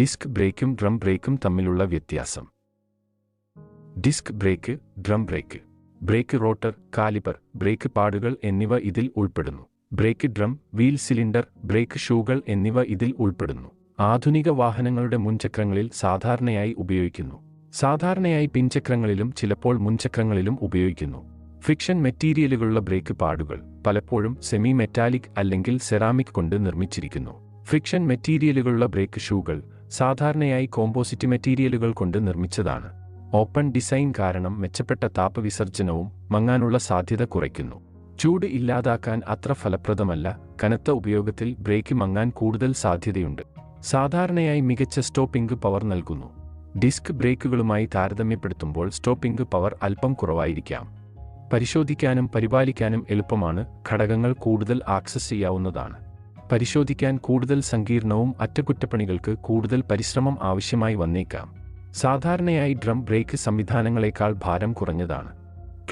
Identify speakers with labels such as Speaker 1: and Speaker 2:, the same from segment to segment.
Speaker 1: Disk ബ്രേക്കും drum ബ്രേക്കും തമ്മിലുള്ള വ്യത്യാസം. Disc brake drum brake. Brake rotor caliper brake പാടുകൾ എന്നിവ ഇതിൽ ഉൾപ്പെടുന്നു. Brake drum wheel cylinder brake ഷൂകൾ എന്നിവ ഇതിൽ ഉൾപ്പെടുന്നു. ആധുനിക വാഹനങ്ങളുടെ മുൻചക്രങ്ങളിൽ സാധാരണയായി ഉപയോഗിക്കുന്നു. സാധാരണയായി പിൻചക്രങ്ങളിലും ചിലപ്പോൾ മുൻചക്രങ്ങളിലും ഉപയോഗിക്കുന്നു. ഫ്രിക്ഷൻ മെറ്റീരിയലുകളുള്ള ബ്രേക്ക് പാടുകൾ പലപ്പോഴും സെമി മെറ്റാലിക് അല്ലെങ്കിൽ സെറാമിക് കൊണ്ട് നിർമ്മിച്ചിരിക്കുന്നു. ഫ്രിക്ഷൻ മെറ്റീരിയലുകളുള്ള ബ്രേക്ക് ഷൂകൾ സാധാരണയായി കോമ്പോസിറ്റ് മെറ്റീരിയലുകൾ കൊണ്ട് നിർമ്മിച്ചതാണ്. ഓപ്പൺ ഡിസൈൻ കാരണം മെച്ചപ്പെട്ട താപവിസർജനവും മങ്ങാനുള്ള സാധ്യത കുറയ്ക്കുന്നു. ചൂട് ഇല്ലാതാക്കാൻ അത്ര ഫലപ്രദമല്ല. കനത്ത ഉപയോഗത്തിൽ ബ്രേക്ക് മങ്ങാൻ കൂടുതൽ സാധ്യതയുണ്ട്. സാധാരണയായി മികച്ച സ്റ്റോപ്പിംഗ് പവർ നൽകുന്നു. ഡിസ്ക് ബ്രേക്കുകളുമായി താരതമ്യപ്പെടുത്തുമ്പോൾ സ്റ്റോപ്പിംഗ് പവർ അല്പം കുറവായിരിക്കാം. പരിശോധിക്കാനും പരിപാലിക്കാനും എളുപ്പമാണ്. ഘടകങ്ങൾ കൂടുതൽ ആക്സസ് ചെയ്യാവുന്നതാണ്. പരിശോധിക്കാൻ കൂടുതൽ സങ്കീർണവും അറ്റകുറ്റപ്പണികൾക്ക് കൂടുതൽ പരിശ്രമം ആവശ്യമായി വന്നേക്കാം. സാധാരണയായി ഡ്രം ബ്രേക്ക് സംവിധാനങ്ങളെക്കാൾ ഭാരം കുറഞ്ഞതാണ്.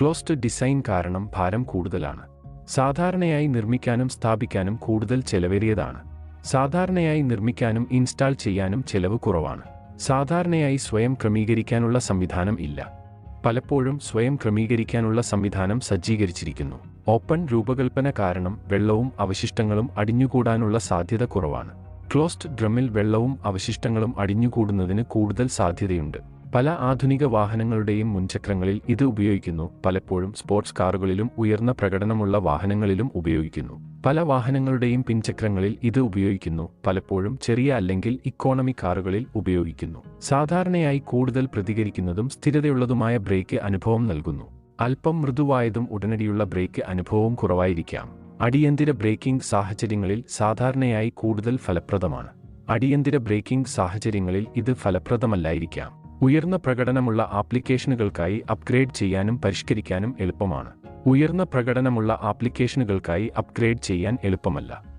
Speaker 1: ക്ലോസ്ഡ് ഡിസൈൻ കാരണം ഭാരം കൂടുതലാണ്. സാധാരണയായി നിർമ്മിക്കാനും സ്ഥാപിക്കാനും കൂടുതൽ ചെലവേറിയതാണ്. സാധാരണയായി നിർമ്മിക്കാനും ഇൻസ്റ്റാൾ ചെയ്യാനും ചെലവ് കുറവാണ്. സാധാരണയായി സ്വയം ക്രമീകരിക്കാനുള്ള സംവിധാനം ഇല്ല. പലപ്പോഴും സ്വയം ക്രമീകരിക്കാനുള്ള സംവിധാനം സജ്ജീകരിച്ചിരിക്കുന്നു. ഓപ്പൺ രൂപകൽപ്പന കാരണം വെള്ളവും അവശിഷ്ടങ്ങളും അടിഞ്ഞുകൂടാനുള്ള സാധ്യത കുറവാണ്. ക്ലോസ്ഡ് ഡ്രമ്മിൽ വെള്ളവും അവശിഷ്ടങ്ങളും അടിഞ്ഞുകൂടുന്നതിന് കൂടുതൽ സാധ്യതയുണ്ട്. പല ആധുനിക വാഹനങ്ങളുടെയും മുൻചക്രങ്ങളിൽ ഇത് ഉപയോഗിക്കുന്നു. പലപ്പോഴും സ്പോർട്സ് കാറുകളിലും ഉയർന്ന പ്രകടനമുള്ള വാഹനങ്ങളിലും ഉപയോഗിക്കുന്നു. പല വാഹനങ്ങളുടെയും പിൻചക്രങ്ങളിൽ ഇത് ഉപയോഗിക്കുന്നു. പലപ്പോഴും ചെറിയ അല്ലെങ്കിൽ ഇക്കോണമി കാറുകളിൽ ഉപയോഗിക്കുന്നു. സാധാരണയായി കൂടുതൽ പ്രതികരിക്കുന്നതും സ്ഥിരതയുള്ളതുമായ ബ്രേക്ക് അനുഭവം നൽകുന്നു. അല്പം മൃദുവായതും ഉടനടിയുള്ള ബ്രേക്ക് അനുഭവവും കുറവായിരിക്കാം. അടിയന്തിര ബ്രേക്കിംഗ് സാഹചര്യങ്ങളിൽ സാധാരണയായി കൂടുതൽ ഫലപ്രദമാണ്. അടിയന്തിര ബ്രേക്കിംഗ് സാഹചര്യങ്ങളിൽ ഇത് ഫലപ്രദമല്ലായിരിക്കാം. ഉയർന്ന പ്രകടനമുള്ള ആപ്ലിക്കേഷനുകൾക്കായി അപ്ഗ്രേഡ് ചെയ്യാനും പരിഷ്കരിക്കാനും എളുപ്പമാണ്. ഉയർന്ന പ്രകടനമുള്ള ആപ്ലിക്കേഷനുകൾക്കായി അപ്ഗ്രേഡ് ചെയ്യാൻ എളുപ്പമല്ല.